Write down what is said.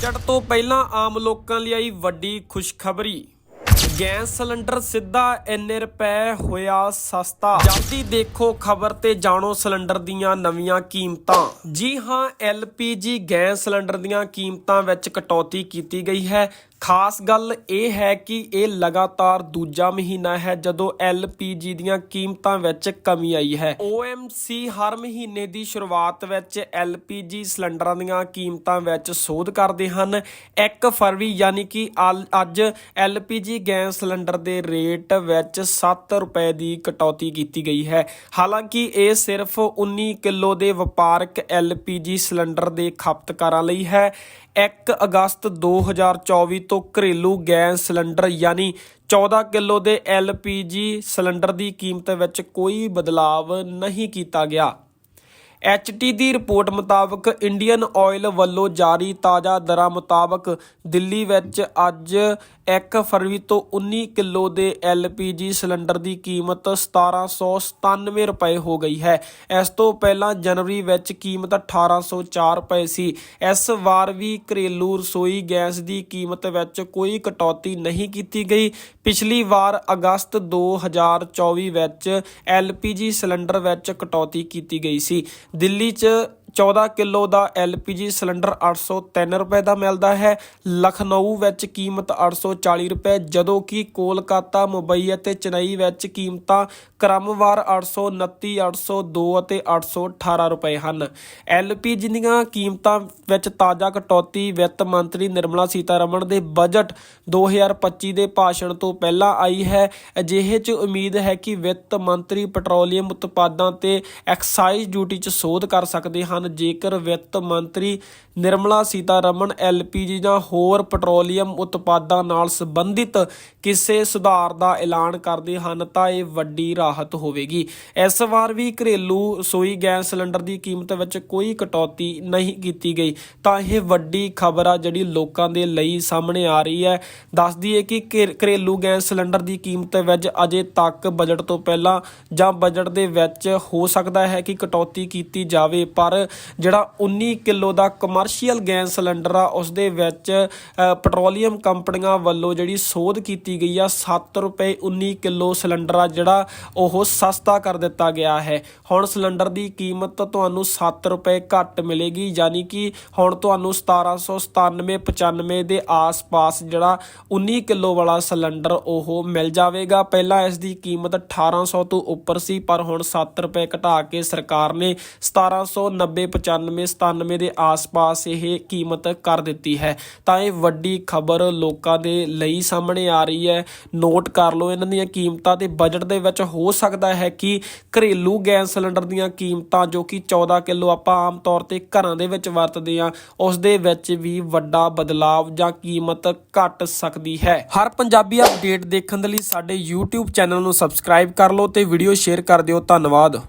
Budget ਤੋਂ ਪਹਿਲਾਂ ਆਮ ਲੋਕਾਂ ਲਈ ਆਈ ਵੱਡੀ ਖੁਸ਼ਖਬਰੀ। ਗੈਸ ਸਿਲੰਡਰ ਸਿੱਧਾ ਇੰਨੇ ਰੁਪਏ ਹੋਇਆ ਸਸਤਾ। ਜਲਦੀ ਦੇਖੋ ਖਬਰ ਤੇ ਜਾਣੋ ਸਿਲੰਡਰ ਦੀਆਂ ਨਵੀਆਂ ਕੀਮਤਾਂ। ਜੀ ਹਾਂ LPG ਗੈਸ ਸਿਲੰਡਰ ਦੀਆਂ ਕੀਮਤਾਂ ਵਿੱਚ ਕਟੌਤੀ ਕੀਤੀ ਗਈ ਹੈ। ਖਾਸ ਗੱਲ ਇਹ ਹੈ ਕਿ ਇਹ ਲਗਾਤਾਰ ਦੂਜਾ ਮਹੀਨਾ ਹੈ ਜਦੋਂ LPG ਦੀਆਂ ਕੀਮਤਾਂ ਵਿੱਚ ਕਮੀ ਆਈ ਹੈ। OMC ਹਰ ਮਹੀਨੇ ਦੀ ਸ਼ੁਰੂਆਤ ਵਿੱਚ LPG ਸਿਲੰਡਰਾਂ ਦੀਆਂ ਕੀਮਤਾਂ ਵਿੱਚ ਸੋਧ ਕਰਦੇ ਹਨ। 1 ਫਰਵਰੀ ਯਾਨੀ ਕਿ ਅਲ- ਅੱਜ LPG ਗੈਸ ਸਿਲੰਡਰ ਦੇ ਰੇਟ ਵਿੱਚ 7 ਰੁਪਏ ਦੀ ਕਟੌਤੀ ਕੀਤੀ ਗਈ ਹੈ। ਹਾਲਾਂਕਿ ਇਹ ਸਿਰਫ 19 ਕਿਲੋ ਦੇ ਵਪਾਰਕ LPG ਸਿਲੰਡਰ ਦੇ ਖਪਤਕਾਰਾਂ ਲਈ ਹੈ। 1 ਅਗਸਤ 2024 ਤੋਂ ਘਰੇਲੂ ਗੈਸ ਸਿਲੰਡਰ ਯਾਨੀ 14 ਕਿਲੋ ਦੇ LPG ਸਿਲੰਡਰ ਦੀ ਕੀਮਤ ਵਿੱਚ ਕੋਈ ਬਦਲਾਵ ਨਹੀਂ ਕੀਤਾ ਗਿਆ। ਐਚਟੀ ਦੀ ਰਿਪੋਰਟ ਮੁਤਾਬਕ ਇੰਡੀਅਨ ਆਇਲ ਵੱਲੋਂ ਜਾਰੀ ਤਾਜ਼ਾ ਦਰਾਂ ਮੁਤਾਬਕ ਦਿੱਲੀ ਵਿੱਚ ਅੱਜ 1 ਫਰਵਰੀ ਤੋਂ 19 ਕਿਲੋ ਦੇ LPG ਸਿਲੰਡਰ ਦੀ ਕੀਮਤ 1797 ਰੁਪਏ ਹੋ ਗਈ ਹੈ। ਇਸ ਤੋਂ ਪਹਿਲਾਂ ਜਨਵਰੀ ਵਿੱਚ ਕੀਮਤ 1804 ਰੁਪਏ ਸੀ। ਇਸ ਵਾਰ ਵੀ ਘਰੇਲੂ ਰਸੋਈ ਗੈਸ ਦੀ ਕੀਮਤ ਵਿੱਚ ਕੋਈ ਕਟੌਤੀ ਨਹੀਂ ਕੀਤੀ ਗਈ। ਪਿਛਲੀ ਵਾਰ ਅਗਸਤ 2024 ਵਿੱਚ LPG ਸਿਲੰਡਰ ਵਿੱਚ ਕਟੌਤੀ ਕੀਤੀ ਗਈ ਸੀ। ਦਿੱਲੀ 'ਚ 14 ਕਿਲੋ ਦਾ LPG ਸਿਲੰਡਰ 803 ਰੁਪਏ ਦਾ ਮਿਲਦਾ ਹੈ। ਲਖਨਊ ਵਿੱਚ ਕੀਮਤ 840 ਰੁਪਏ, ਜਦੋਂ ਕਿ ਕੋਲਕਾਤਾ, ਮੁੰਬਈ ਅਤੇ ਚੇਨਈ ਵਿੱਚ ਕੀਮਤਾਂ ਕ੍ਰਮਵਾਰ 829 802 ਅਤੇ 818 ਰੁਪਏ ਹਨ। LPG ਦੀਆਂ ਕੀਮਤਾਂ ਵਿੱਚ ਤਾਜ਼ਾ ਕਟੌਤੀ ਵਿੱਤ ਮੰਤਰੀ ਨਿਰਮਲਾ ਸੀਤਾਰਮਣ ਦੇ ਬਜਟ 2025 ਦੇ ਭਾਸ਼ਣ ਤੋਂ ਪਹਿਲਾਂ ਆਈ ਹੈ। ਅਜਿਹੇ 'ਚ ਉਮੀਦ ਹੈ ਕਿ ਵਿੱਤ ਮੰਤਰੀ ਪੈਟਰੋਲੀਅਮ ਉਤਪਾਦਾਂ ਤੇ ਐਕਸਾਈਜ਼ ਡਿਊਟੀ 'ਚ ਸੋਧ ਕਰ ਸਕਦੇ ਹਨ। ਜੇਕਰ ਵਿੱਤ ਮੰਤਰੀ ਨਿਰਮਲਾ ਸੀਤਾਰਮਣ ਐਲਪੀਜੀ ਜਾਂ ਹੋਰ ਪੈਟਰੋਲੀਅਮ ਉਤਪਾਦਾਂ ਨਾਲ ਸੰਬੰਧਿਤ ਕਿਸੇ ਸੁਧਾਰ ਦਾ ਐਲਾਨ ਕਰਦੇ ਹਨ, ਤਾਂ ਇਹ ਵੱਡੀ ਰਾਹਤ ਹੋਵੇਗੀ। ਇਸ ਵਾਰ ਵੀ ਘਰੇਲੂ ਰਸੋਈ ਗੈਸ ਸਿਲੰਡਰ ਦੀ ਕੀਮਤ ਵਿੱਚ ਕੋਈ ਕਟੌਤੀ ਨਹੀਂ ਕੀਤੀ ਗਈ। ਤਾਂ ਇਹ ਵੱਡੀ ਖਬਰ ਆ ਜਿਹੜੀ ਲੋਕਾਂ ਦੇ ਲਈ ਸਾਹਮਣੇ ਆ ਰਹੀ ਹੈ। ਦੱਸਦੀ ਹੈ ਕਿ ਘਰ- ਘਰੇਲੂ ਗੈਸ ਸਿਲੰਡਰ ਦੀ ਕੀਮਤ ਵਿੱਚ ਅਜੇ ਤੱਕ ਬਜਟ ਤੋਂ ਪਹਿਲਾਂ ਜਾਂ ਬਜਟ ਦੇ ਵਿੱਚ ਹੋ ਸਕਦਾ ਹੈ ਕਿ ਕਟੌਤੀ ਕੀਤੀ ਜਾਵੇ, ਪਰ ਜਿਹੜਾ 19 ਕਿਲੋ ਦਾ ਕਮਰਸ਼ੀਅਲ ਗੈਸ ਸਿਲੰਡਰ ਆ ਉਸ ਦੇ ਵਿੱਚ ਪੈਟਰੋਲੀਅਮ ਕੰਪਨੀਆਂ ਵੱਲੋਂ ਜਿਹੜੀ ਸੋਧ ਕੀਤੀ ਗਈ ਆ 7 ਰੁਪਏ 19 ਕਿਲੋ ਸਿਲੰਡਰ ਆ, ਜਿਹੜਾ ਉਹ ਸਸਤਾ ਕਰ ਦਿੱਤਾ ਗਿਆ ਹੈ। ਹੁਣ ਸਿਲੰਡਰ ਦੀ ਕੀਮਤ ਤੁਹਾਨੂੰ 7 ਰੁਪਏ ਘੱਟ ਮਿਲੇਗੀ, ਯਾਨੀ ਕਿ ਹੁਣ ਤੁਹਾਨੂੰ 1797 95 ਦੇ ਆਸ-ਪਾਸ ਜਿਹੜਾ 19 ਕਿਲੋ ਵਾਲਾ ਸਿਲੰਡਰ ਉਹ ਮਿਲ ਜਾਵੇਗਾ। ਪਹਿਲਾਂ ਇਸ ਦੀ ਕੀਮਤ 1800 ਤੋਂ ਉੱਪਰ ਸੀ, ਪਰ ਹੁਣ 7 ਰੁਪਏ ਘਟਾ ਕੇ ਸਰਕਾਰ ਨੇ 1790 95 97 ਦੇ ਆਸ-ਪਾਸ ਇਹ ਕੀਮਤ ਕਰ ਦਿੱਤੀ ਹੈ। ਤਾਂ ਇਹ ਵੱਡੀ ਖਬਰ ਲੋਕਾਂ ਦੇ ਲਈ ਸਾਹਮਣੇ ਆ ਰਹੀ ਹੈ। ਨੋਟ ਕਰ ਲਓ, ਇਹਨਾਂ ਦੀਆਂ ਕੀਮਤਾਂ ਤੇ ਬਜਟ ਦੇ ਵਿੱਚ ਹੋ ਸਕਦਾ ਹੈ ਕਿ ਘਰੇਲੂ ਗੈਸ ਸਿਲੰਡਰ ਦੀਆਂ ਕੀਮਤਾਂ ਜੋ ਕਿ 14 ਕਿਲੋ ਆਪਾਂ ਆਮ ਤੌਰ ਤੇ ਘਰਾਂ ਦੇ ਵਿੱਚ ਵਰਤਦੇ ਆ ਉਸ ਦੇ ਵਿੱਚ ਵੀ ਵੱਡਾ ਬਦਲਾਵ ਜਾਂ ਕੀਮਤ ਘਟ ਸਕਦੀ ਹੈ। ਹਰ ਪੰਜਾਬੀ ਅਪਡੇਟ ਦੇਖਣ ਦੇ ਲਈ ਸਾਡੇ YouTube ਚੈਨਲ ਨੂੰ ਸਬਸਕ੍ਰਾਈਬ ਕਰ ਲਓ ਤੇ ਵੀਡੀਓ ਸ਼ੇਅਰ ਕਰ ਦਿਓ। ਧੰਨਵਾਦ।